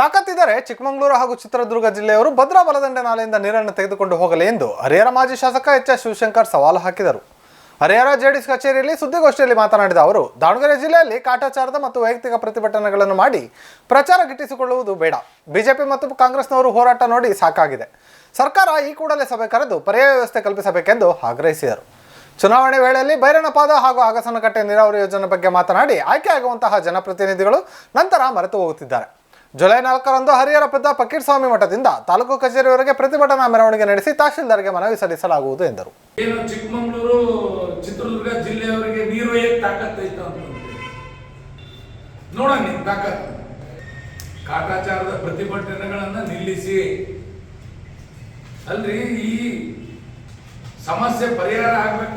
ತಾಕತ್ತಿದ್ದರೆ ಚಿಕ್ಕಮಗಳೂರು ಹಾಗೂ ಚಿತ್ರದುರ್ಗ ಜಿಲ್ಲೆಯವರು ಭದ್ರಾ ಬಲದಂಡೆ ನಾಲೆಯಿಂದ ನೀರನ್ನು ತೆಗೆದುಕೊಂಡು ಹೋಗಲಿ ಎಂದು ಹರಿಹರ ಮಾಜಿ ಶಾಸಕ ಎಚ್ ಎಸ್ ಶಿವಶಂಕರ್ ಸವಾಲು ಹಾಕಿದರು. ಹರಿಹರ ಜೆಡಿಎಸ್ ಕಚೇರಿಯಲ್ಲಿ ಸುದ್ದಿಗೋಷ್ಠಿಯಲ್ಲಿ ಮಾತನಾಡಿದ ಅವರು, ದಾವಣಗೆರೆ ಜಿಲ್ಲೆಯಲ್ಲಿ ಕಾಟಾಚಾರದ ಮತ್ತು ವೈಯಕ್ತಿಕ ಪ್ರತಿಭಟನೆಗಳನ್ನು ಮಾಡಿ ಪ್ರಚಾರ ಗಿಟ್ಟಿಸಿಕೊಳ್ಳುವುದು ಬೇಡ. ಬಿಜೆಪಿ ಮತ್ತು ಕಾಂಗ್ರೆಸ್ನವರು ಹೋರಾಟ ನೋಡಿ ಸಾಕಾಗಿದೆ. ಸರ್ಕಾರ ಈ ಕೂಡಲೇ ಸಭೆ ಕರೆದು ಪರ್ಯಾಯ ವ್ಯವಸ್ಥೆ ಕಲ್ಪಿಸಬೇಕೆಂದು ಆಗ್ರಹಿಸಿದರು. ಚುನಾವಣೆ ವೇಳೆಯಲ್ಲಿ ಬೈರನಪಾದ ಹಾಗೂ ಆಗಸನಕಟ್ಟೆ ನೀರಾವರಿ ಯೋಜನೆ ಬಗ್ಗೆ ಮಾತನಾಡಿ ಆಯ್ಕೆಯಾಗುವಂತಹ ಜನಪ್ರತಿನಿಧಿಗಳು ನಂತರ ಮರೆತು ಹೋಗುತ್ತಿದ್ದಾರೆ. ಜುಲೈ ನಾಲ್ಕರಂದು ಹರಿಹರಪದ ಫಕೀರ್ಸ್ವಾಮಿ ಮಠದಿಂದ ತಾಲೂಕು ಕಚೇರಿವರೆಗೆ ಪ್ರತಿಭಟನಾ ಮೆರವಣಿಗೆ ನಡೆಸಿ ತಹಶೀಲ್ದಾರ್ಗೆ ಮನವಿ ಸಲ್ಲಿಸಲಾಗುವುದು ಎಂದರು. ಏನು ಚಿಕ್ಕಮಗಳೂರು, ಚಿತ್ರದುರ್ಗ ಜಿಲ್ಲೆಯವರಿಗೆ ನೀರು ನೋಡೋಣ ತಾಕತ್ ಕಾಟಾಚಾರದ ಪ್ರತಿಭಟನೆಗಳನ್ನು ನಿಲ್ಲಿಸಿ. ಅಲ್ರಿ, ಈ ಸಮಸ್ಯೆ ಪರಿಹಾರ ಆಗ್ಬೇಕ?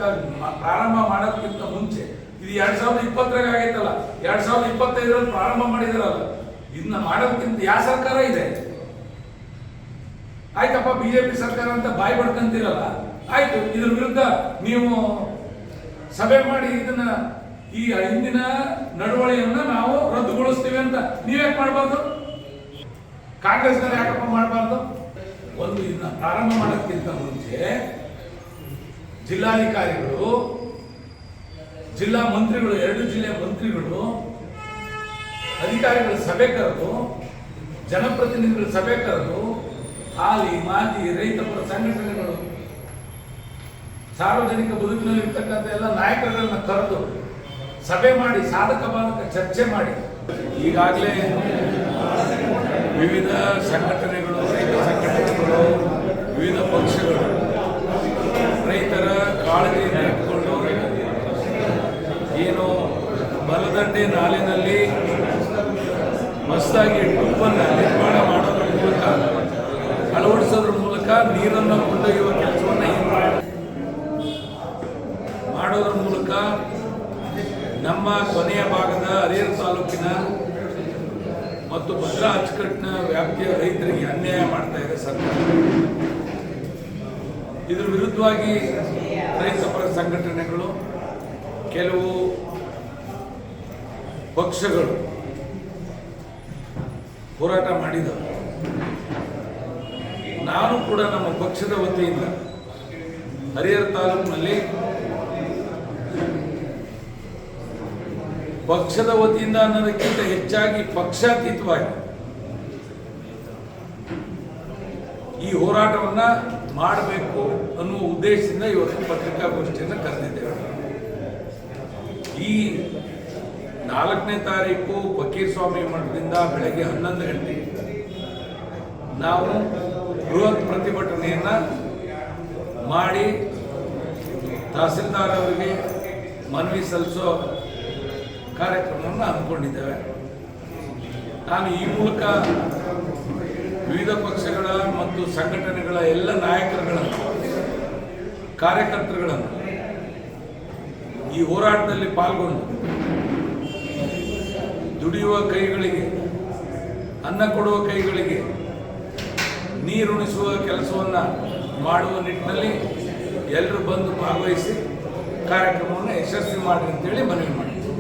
ಪ್ರಾರಂಭ ಮಾಡೋದಕ್ಕಿಂತ ಮುಂಚೆ. ಇದು ಎರಡ್ ಸಾವಿರದ ಇಪ್ಪತ್ತರಾಗ ಆಗೈತಲ್ಲ. ಎರಡ್ ಸಾವಿರದ ಇಪ್ಪತ್ತೈದರಲ್ಲಿ ಪ್ರಾರಂಭ ಮಾಡಿದಾರಲ್ಲ. ಇದನ್ನ ಮಾಡೋದಕ್ಕಿಂತ ಯಾವ ಸರ್ಕಾರ ಇದೆ? ಆಯ್ತಪ್ಪ, ಬಿಜೆಪಿ ಸರ್ಕಾರ ಅಂತ ಬಾಯಿ ಪಡ್ಕಂತೀರಲ್ಲ ಆಯ್ತು, ಇದ್ರ ವಿರುದ್ಧ ನೀವು ಸಭೆ ಮಾಡಿ ಇದನ್ನ ಈ ಹಿಂದಿನ ನಡವಳಿಯನ್ನ ನಾವು ರದ್ದುಗೊಳಿಸ್ತೀವಿ ಅಂತ ನೀವ್ಯಾಕೆ ಮಾಡಬಾರ್ದು? ಕಾಂಗ್ರೆಸ್ನವ್ರು ಯಾಕಪ್ಪ ಮಾಡಬಾರ್ದು? ಒಂದು ಇದನ್ನ ಪ್ರಾರಂಭ ಮಾಡೋಕ್ಕಿಂತ ಮುಂಚೆ ಜಿಲ್ಲಾಧಿಕಾರಿಗಳು, ಜಿಲ್ಲಾ ಮಂತ್ರಿಗಳು, ಎರಡು ಜಿಲ್ಲೆಯ ಮಂತ್ರಿಗಳು ಅಧಿಕಾರಿಗಳ ಸಭೆ ಕರೆದು, ಜನಪ್ರತಿನಿಧಿಗಳ ಸಭೆ ಕರೆದು, ಹಾಲಿ, ಮಾಜಿ ರೈತಪರ ಸಂಘಟನೆಗಳು, ಸಾರ್ವಜನಿಕ ಬದುಕಿನಲ್ಲಿ ಇರ್ತಕ್ಕಂಥ ಎಲ್ಲ ನಾಯಕರುಗಳನ್ನ ಕರೆದು ಸಭೆ ಮಾಡಿ, ಸಾಧಕ ಬಾಧಕ ಚರ್ಚೆ ಮಾಡಿ, ಈಗಾಗಲೇ ವಿವಿಧ ಸಂಘಟನೆಗಳು, ರೈತ ಸಂಘಟನೆಗಳು, ವಿವಿಧ ಪಕ್ಷಗಳು ರೈತರ ಕಾಳಜಿ ಇಟ್ಟುಕೊಂಡು ಏನು ಬಲದಂಡೆ ನಾಲಿನಲ್ಲಿ ಹೊಸದಾಗಿ ಟೂಬನ್ನು ನಿರ್ಮಾಣ ಮಾಡೋದ್ರ ಮೂಲಕ, ಅಳವಡಿಸೋದ್ರ ಮೂಲಕ ನೀರನ್ನು ಕೊಂಡೊಯ್ಯುವ ಕೆಲಸವನ್ನು ಮಾಡೋದ್ರ ಮೂಲಕ ನಮ್ಮ ಕೊನೆಯ ಭಾಗದ ಹರಿಹರ ತಾಲೂಕಿನ ಮತ್ತು ಭದ್ರಾ ಅಚ್ಚುಕಟ್ಟಿನ ವ್ಯಾಪ್ತಿಯ ರೈತರಿಗೆ ಅನ್ಯಾಯ ಮಾಡ್ತಾ ಇದೆ ಸರ್ಕಾರ. ಇದರ ವಿರುದ್ಧವಾಗಿ ರೈತ ಪರ ಸಂಘಟನೆಗಳು, ಕೆಲವು ಪಕ್ಷಗಳು ಹೋರಾಟ ಮಾಡಿದ ನಾನು ಕೂಡ ನಮ್ಮ ಪಕ್ಷದ ವತಿಯಿಂದ ಹರಿಹರ ತಾಲೂಕಿನಲ್ಲಿ ಪಕ್ಷದ ವತಿಯಿಂದ ಅನ್ನೋದಕ್ಕಿಂತ ಹೆಚ್ಚಾಗಿ ಪಕ್ಷಾತೀತವಾಗಿ ಈ ಹೋರಾಟವನ್ನ ಮಾಡಬೇಕು ಅನ್ನುವ ಉದ್ದೇಶದಿಂದ ಇವತ್ತು ಪತ್ರಿಕಾಗೋಷ್ಠಿಯನ್ನು ಕರೆದಿದ್ದೇವೆ. ಈ ನಾಲ್ಕನೇ ತಾರೀಕು ಫಕೀರ್ಸ್ವಾಮಿ ಮಠದಿಂದ ಬೆಳಗ್ಗೆ ಹನ್ನೊಂದು ಗಂಟೆಗೆ ನಾವು ಬೃಹತ್ ಪ್ರತಿಭಟನೆಯನ್ನ ಮಾಡಿ ತಹಸೀಲ್ದಾರ್ ಅವರಿಗೆ ಮನವಿ ಸಲ್ಲಿಸೋ ಕಾರ್ಯಕ್ರಮವನ್ನು ಹಮ್ಮಿಕೊಂಡಿದ್ದೇವೆ. ನಾನು ಈ ಮೂಲಕ ವಿವಿಧ ಪಕ್ಷಗಳ ಮತ್ತು ಸಂಘಟನೆಗಳ ಎಲ್ಲ ನಾಯಕರುಗಳನ್ನು, ಕಾರ್ಯಕರ್ತರುಗಳನ್ನು ಈ ಹೋರಾಟದಲ್ಲಿ ಪಾಲ್ಗೊಂಡು ದುಡಿಯುವ ಕೈಗಳಿಗೆ, ಅನ್ನ ಕೊಡುವ ಕೈಗಳಿಗೆ, ನೀರುಣಿಸುವ ಕೆಲಸವನ್ನು ಮಾಡುವ ನಿಟ್ಟಿನಲ್ಲಿ ಎಲ್ಲರೂ ಬಂದು ಭಾಗವಹಿಸಿ ಕಾರ್ಯಕ್ರಮವನ್ನು ಯಶಸ್ವಿ ಮಾಡಿ ಅಂತೇಳಿ ಮನವಿ ಮಾಡಿ